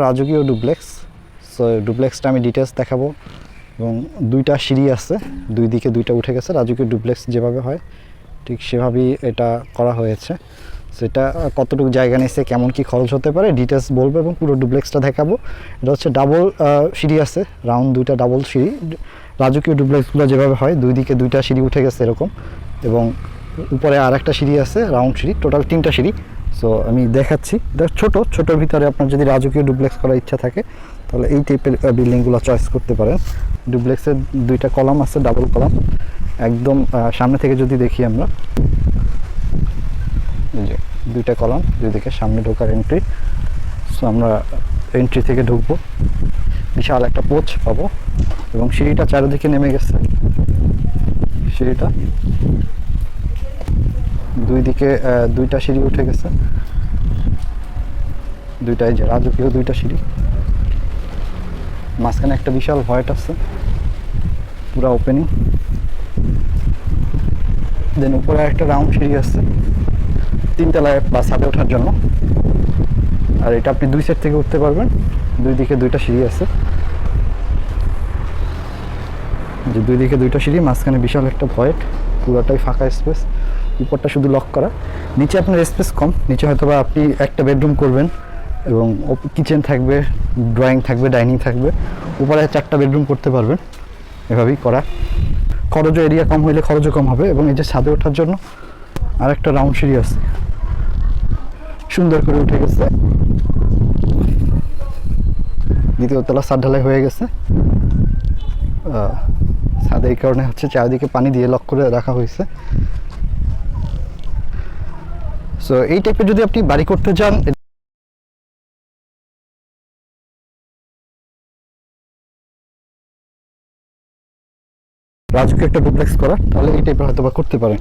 রাজকীয় duplex. So ডুপ্লেক্সটা আমি details দেখাবো। এবং দুইটা সিঁড়ি আছে, দুই দিকে দুইটা উঠে গেছে। রাজকীয় ডুপ্লেক্স যেভাবে হয়, ঠিক সেভাবেই এটা করা হয়েছে। সেটা কতটুকু জায়গা নিচ্ছে কেমন কি খরচ হতে পারে ডিটেলস বলব এবং পুরো ডুপ্লেক্সটা দেখাবো। এটা হচ্ছে ডাবল সিঁড়ি আছে রাউন্ড দুইটা ডাবল সিঁড়ি। রাজকীয় ডুপ্লেক্সগুলো যেভাবে হয়, দুই দিকে দুইটা সিঁড়ি উঠে গেছে এরকম। এবং উপরে আর একটা সিঁড়ি আছে রাউন্ড সিঁড়ি টোটাল তিনটা সিঁড়ি। সো আমি দেখাচ্ছি। এটা ছোট, ছোটোর ভিতরে আপনার যদি রাজকীয় ডুপ্লেক্স করার ইচ্ছা থাকে, তাহলে এই টাইপের বিল্ডিংগুলো চয়েস করতে পারেন। ডুপ্লেক্সের দুইটা কলাম আছে ডাবল কলাম। একদম সামনে থেকে যদি দেখি আমরা যে দুইটা কলাম দুদিকে সামনে ঢোকার এন্ট্রি সো আমরা এন্ট্রি থেকে ঢুকবো। বিশাল একটা পোচ পাবো। এবং সিঁড়িটা চারিদিকে নেমে গেছে। সিঁড়িটা দুই দিকে দুইটা সিঁড়ি উঠে গেছে। দুইটাই যে রাজকীয় দুইটা সিঁড়ি। মাঝখানে একটা বিশাল ভয়েট আছে, পুরো ওপেনিং দেন উপরে একটা রাউন্ড সিঁড়ি আছে, তিনতলায় বা ছাদে ওঠার জন্য। আর এটা আপনি দুই সাইড থেকে উঠতে পারবেন, দুই দিকে দুইটা সিঁড়ি আছে। যে দুই দিকে দুইটা সিঁড়ি, মাঝখানে বিশাল একটা ভয়েট পুরোটাই ফাঁকা স্পেস উপরটা শুধু লক করা। নিচে আপনার স্পেস কম, নিচে হয়তো বা আপনি একটা বেডরুম করবেন এবং কিচেন থাকবে ড্রয়িং থাকবে ডাইনিং থাকবে। উপরে চারটা বেডরুম করতে পারবেন, এভাবেই করা। খরচও এরিয়া কম হইলে খরচও কম হবে এবং এই যে ছাদে ওঠার জন্য আর একটা রাউন্ড সিঁড়ি আছে। সুন্দর করে উঠে গেছে। দ্বিতীয় তলা ছাদ ঢালাই হয়ে গেছে। ছাদে এই কারণে হচ্ছে চারিদিকে পানি দিয়ে লক করে রাখা হয়েছে। সো এই টাইপের যদি আপনি বাড়ি করতে চান রাজুকে একটা ডুপ্লেক্স করা, তাহলে এই টাইপের হয়তো বা করতে পারেন।